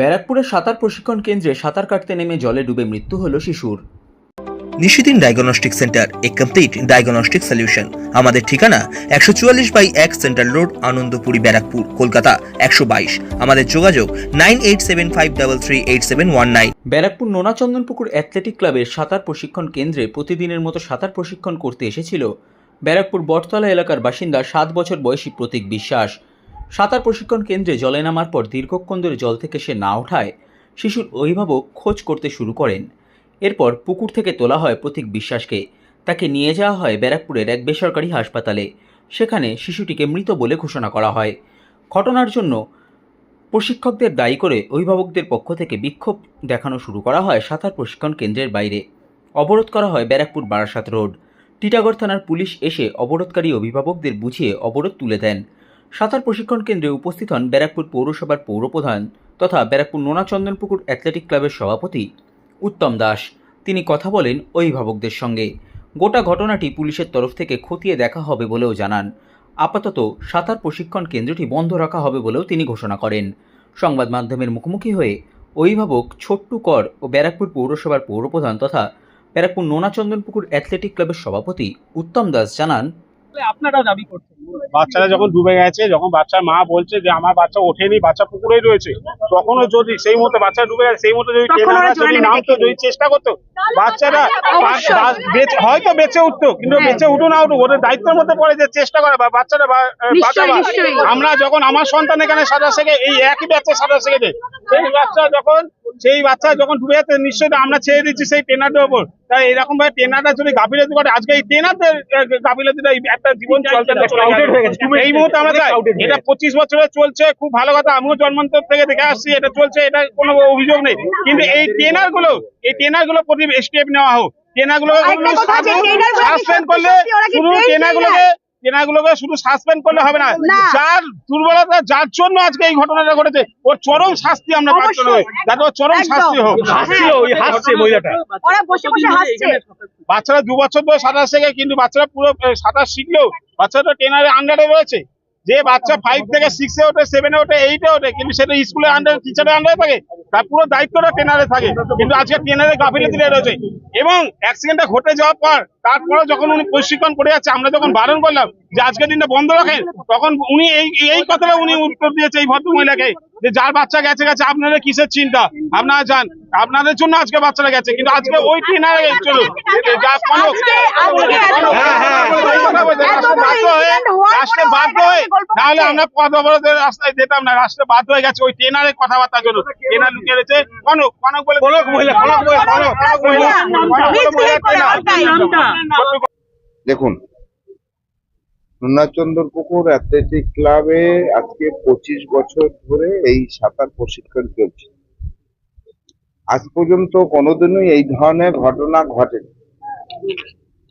ব্যারাকপুরের সাঁতার প্রশিক্ষণ কেন্দ্রে সাঁতার কাটতে নেমে জলে ডুবে মৃত্যু হল শিশুর। নিশিদিন ডায়াগনস্টিক সেন্টার এ কমপ্লিট ডায়াগনস্টিক সলিউশন আমাদের ঠিকানা একশো চুয়াল্লিশ বাই এক সেন্ট্রাল রোড আনন্দপুরি ব্যারাকপুর কলকাতা একশো বাইশ। আমাদের যোগাযোগ nine eight seven five double three eight seven one nine. Barrackpore Nonachandanpukur athletic ক্লাবের সাঁতার প্রশিক্ষণ কেন্দ্রে প্রতিদিনের মতো সাঁতার প্রশিক্ষণ করতে এসেছিল ব্যারাকপুর বটতলা এলাকার বাসিন্দা সাত বছর বয়সী প্রতীক বিশ্বাস। সাঁতার প্রশিক্ষণ কেন্দ্রে জলে নামার পর দীর্ঘক্ষণ ধরে জল থেকে সে না ওঠায় শিশুর অভিভাবক খোঁজ করতে শুরু করেন। এরপর পুকুর থেকে তোলা হয় প্রতীক বিশ্বাসকে। তাকে নিয়ে যাওয়া হয় ব্যারাকপুরের এক বেসরকারি হাসপাতালে। সেখানে শিশুটিকে মৃত বলে ঘোষণা করা হয়। ঘটনার জন্য প্রশিক্ষকদের দায়ী করে অভিভাবকদের পক্ষ থেকে বিক্ষোভ দেখানো শুরু করা হয় সাঁতার প্রশিক্ষণ কেন্দ্রের বাইরে। অবরোধ করা হয় ব্যারাকপুর বারাসাত রোড। টিটাগড় থানার পুলিশ এসে অবরোধকারী অভিভাবকদের বুঝিয়ে অবরোধ তুলে দেন। সাঁতার প্রশিক্ষণ কেন্দ্রে উপস্থিত হন ব্যারাকপুর পৌরসভার পৌরপ্রধান তথা ব্যারাকপুর নোনাচন্দনপুকুর অ্যাথলেটিক ক্লাবের সভাপতি উত্তম দাস। তিনি কথা বলেন অভিভাবকদের সঙ্গে। গোটা ঘটনাটি পুলিশের তরফ থেকে খতিয়ে দেখা হবে বলেও জানান। আপাতত সাঁতার প্রশিক্ষণ কেন্দ্রটি বন্ধ রাখা হবে বলেও তিনি ঘোষণা করেন। সংবাদ মাধ্যমের মুখোমুখি হয়ে অভিভাবক ছোট্টু কর ও ব্যারাকপুর পৌরসভার পৌরপ্রধান তথা ব্যারাকপুর নোনাচন্দনপুকুর অ্যাথলেটিক ক্লাবের সভাপতি উত্তম দাস জানান আপনারা দাবি করছেন। বাচ্চারা যখন ডুবে গেছে যখন বাচ্চার মা বলছে যে আমার বাচ্চা ওঠেনি বাচ্চা পুকুরেই রয়েছে। তখনও যদি সেই মতো বাচ্চা ডুবে গেছে সেই মতো যদি নামতো যদি চেষ্টা করতো বাচ্চারা হয়তো বেঁচে উঠতো কিন্তু হ্যাঁ। বেঁচে উঠো না উঠুক ওদের দায়িত্বের মধ্যে পড়ে যে চেষ্টা করা বা বাচ্চারা বাঁচাবা আমরা যখন আমার সন্তান এখানে সাঁতার শেখে এই একই বাচ্চা সাঁতার শিখেছে। সেই বাচ্চা যখন সেই বাচ্চা যখন ডুবে যাচ্ছে নিশ্চয়ই আমরা ছেড়ে দিচ্ছি সেই ট্রেনারদের ওপর। তাই এরকম ভাবে ট্রেনাররা যদি গাফিলতি করে আজকে এই ট্রেনারদের গাফিলতিটা একটা জীবন চলতে হয়ে। এই মুহূর্তে আমরা চাই এটা পঁচিশ বছরে চলছে খুব ভালো কথা। আমিও জন্মান্তর থেকে দেখে আসছি এটা চলছে এটা কোনো অভিযোগ নেই। কিন্তু এই ট্রেনারগুলো এই ট্রেনারগুলো প্রতি স্টেপ নেওয়া হোক। ট্রেনারগুলো সাসপেন্ড করলে শুধু ট্রেনার গুলোকে ট্রেনার গুলোকে শুধু সাসপেন্ড করলে হবে না। যার দুর্বলতা যার জন্য আজকে এই ঘটনাটা ঘটেছে ওর চরম শাস্তি আমরা পাচ্ছি। যাতে ওর চরম শাস্তি হোক। হাসছে, মহিলাটা। ওরা বসে বসে হাসছে। বাচ্চারা দু বছর ধরে সাঁতার শেখে কিন্তু বাচ্চারা পুরো সাঁতার শিখলেও বাচ্চাটা ট্রেনারের আন্ডারে রয়েছে। যে বাচ্চা ফাইভ থেকে সিক্সে ওঠে সেভেনে ওঠে এইটে ওঠে, কিন্তু সেটা স্কুলের আন্ডার টিচারের আন্ডারে থাকে, তার পুরো দায়িত্বটা ট্রেনারে থাকে। কিন্তু আজকে ট্রেনারে গাফিলে দিলে রয়েছে। এবং অ্যাক্সিডেন্টটা ঘটে যাওয়ার পর, তারপরে যখন উনি প্রশিক্ষণ করে যাচ্ছে, আমরা যখন বারণ করলাম যে আজকের দিনটা বন্ধ রাখেন তখন উনি এই এই কথাটা উনি উত্তর দিয়েছে এই ভদ্র মহিলাকে যে যার বাচ্চা গেছে গেছে আপনাদের কিসের চিন্তা? আপনারা যান আপনাদের জন্য আজকে বাচ্চারা গেছে কিন্তু আজকে ওই ট্রেনারে চলো হ্যাঁ, হ্যাঁ, এত রাষ্ট্র বাধ্য হয়ে নাহলে আমরা পথ অবরোধের রাস্তায় যেতাম না রাষ্ট্রে বাধ্য হয়ে গেছে ওই ট্রেনারের কথাবার্তার জন্য। ট্রেনার লুকিয়ে রয়েছে কনক কনক বলে কনক মহিলা কনক মহিলা ট্রেনার। দেখুন নুনাচন্দর পুকুর অ্যাথলেটিক ক্লাবে আজকে পঁচিশ বছর ধরে এই সাঁতার প্রশিক্ষণ চলছে। আজ পর্যন্ত কোনোদিনই এই ধরনের ঘটনা ঘটেনি।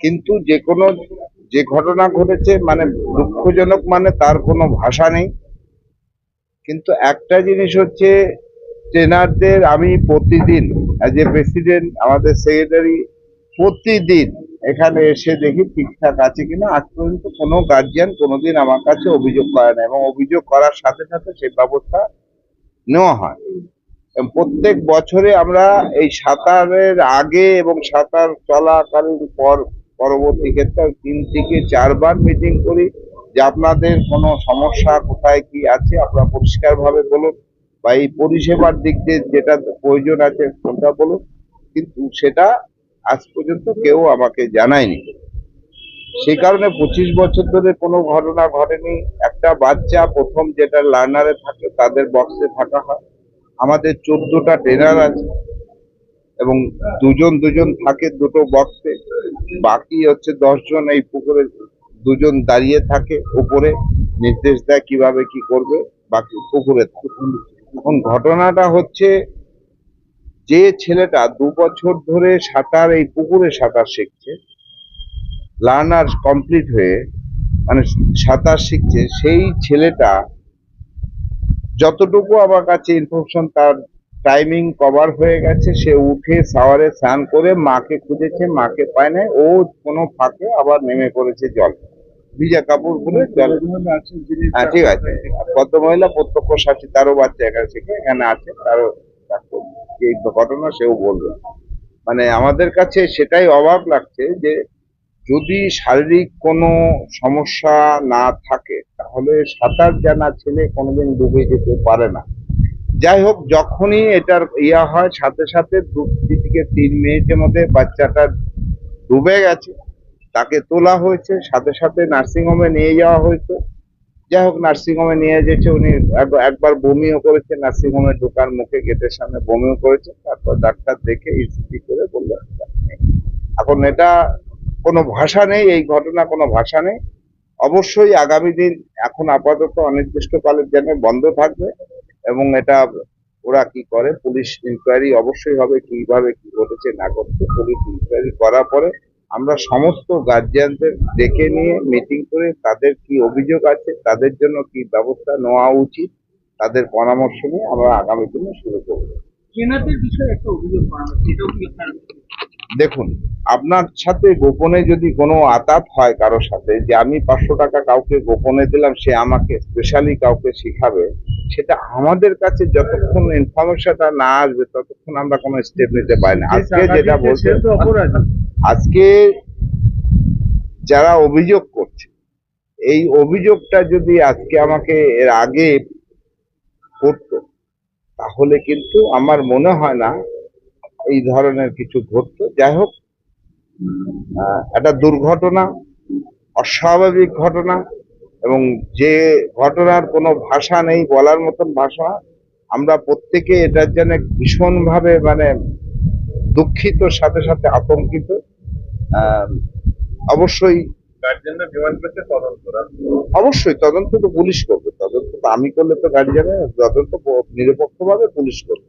কিন্তু যে কোনো, যে ঘটনা ঘটেছে মানে দুঃখজনক মানে তার কোনো ভাষা নেই। কিন্তু একটা জিনিস হচ্ছে, ট্রেনারদের আমি প্রতিদিন অ্যাজ এ প্রেসিডেন্ট আমাদের সেক্রেটারি প্রতিদিন এখানে এসে দেখি ঠিকঠাক আছে কিনা। আজ পর্যন্ত কোনো গার্জিয়ান কোনোদিন আমার কাছে অভিযোগ করে না এবং অভিযোগ করার সাথে সাথে সেই ব্যবস্থা নেওয়া হয়। প্রত্যেক বছরে আমরা এই সাঁতারের আগে এবং সাঁতার চলাকালীন পর পরবর্তী ক্ষেত্রে তিন থেকে চারবার মিটিং করি যে আপনাদের কোনো সমস্যা কোথায় কি আছে আপনারা পরিষ্কারভাবে বলুন বা এই পরিষেবার দিক দিয়ে যেটা প্রয়োজন আছে কোনটা বলুন। কিন্তু সেটা আজ পর্যন্ত কেউ আমাকে জানায়নি। সেই কারণে পঁচিশ বছর ধরে কোনো ঘটনা ঘটেনি। একটা বাচ্চা প্রথম যেটা লার্নারে থাকে, তাদের বক্সে থাকা হয়। আমাদের চোদ্দটা ট্রেনার আছে এবং দুজন দুজন থাকে দুটো বক্সে বাকি হচ্ছে দশজন এই পুকুরে, দুজন দাঁড়িয়ে থাকে উপরে নির্দেশ দেয় কীভাবে কি করবে, বাকি পুকুরে থাকে। এখন ঘটনাটা হচ্ছে যে ছেলেটা দু বছর ধরে সাঁতার, এই পুকুরে সাঁতার শিখছে, লার্নার কমপ্লিট হয়ে মানে সাঁতার শিখছে, সেই ছেলেটা যতটুকু আমার কাছে ইনফরমেশন তার টাইমিং কভার হয়ে গেছে, সে উঠে শাওয়ারে স্নান করে মাকে খুঁজেছে, মাকে পায় নাই, ও কোনো ফাঁকে আবার নেমে পড়েছে জল। ভিজা কাপড় পরে জল হ্যাঁ ঠিক আছে। ভদ্রমহিলা প্রত্যক্ষ সাক্ষী, তারও বাচ্চা এখানে শিখে, এখানে আছে, তারও এই ঘটনা সেও বলবে মানে আমাদের কাছে সেটাই অবাক লাগছে যে যদি শারীরিক কোনো সমস্যা না থাকে, তাহলে সাঁতার জানা ছেলে কোনোদিন ডুবে যেতে পারে না। যাই হোক, যখনই এটার ইয়া হয়, সাথে সাথে দু থেকে তিন মিনিটের মধ্যে বাচ্চাটা ডুবে গেছে, তাকে তোলা হয়েছে, সাথে সাথে নার্সিংহোমে নিয়ে যাওয়া হয়েছে। যাই হোক নার্সিং হোমে নিয়ে যেছে উনি। এক- একবার বমিও করেছে নার্সিং হোমে ঢোকার মুখে গেটের সামনে বমিও করেছে। তারপর ডাক্তার দেখে ইসিজি করে বলল এখন এটা কোনো ভাষা নেই, এই ঘটনা কোনো ভাষা নেই। অবশ্যই আগামী দিন এখন আপাতত অনির্দিষ্টকালের জন্য বন্ধ থাকবে এবং এটা ওরা কি করে, পুলিশ ইনকোয়ারি অবশ্যই হবে, কীভাবে কি ঘটেছে না ঘটেছে, পুলিশ ইনকোয়ারি করার পরে আমরা সমস্ত গার্জিয়ানদের ডেকে নিয়ে মিটিং করে তাদের কি অভিযোগ আছে, তাদের জন্য কি ব্যবস্থা নেওয়া উচিত, তাদের পরামর্শ নিয়ে আমরা আগামী দিনে শুরু করব। বিষয়ে একটা অভিযোগ করা হচ্ছে এটাও কি দেখুন আপনার সাথে গোপনে যদি কোনো আতাত হয় কারোর সাথে যে আমি পাঁচশো টাকা কাউকে গোপনে দিলাম সে আমাকে স্পেশালি কাউকে শিখাবে সেটা আমাদের কাছে যতক্ষণ ইনফরমেশনটা না আসবে ততক্ষণ আমরা কোনো স্টেপ নিতে পারি না। আজকে যেটা বলছে আজকে যারা অভিযোগ করছে এই অভিযোগটা যদি আজকে আমাকে এর আগে করতো তাহলে কিন্তু আমার মনে হয় না এই ধরনের কিছু ঘটতো। যাই হোক একটা দুর্ঘটনা অস্বাভাবিক ঘটনা এবং যে ঘটনার কোনো ভাষা নেই বলার মতন ভাষা আমরা প্রত্যেকে এটার জন্য ভীষণভাবে মানে দুঃখিত সাথে সাথে আতঙ্কিত। আহ, অবশ্যই অবশ্যই তদন্ত তো পুলিশ করবে তদন্ত তো আমি করলে তো গার্জেনে তদন্ত নিরপেক্ষভাবে পুলিশ করবে।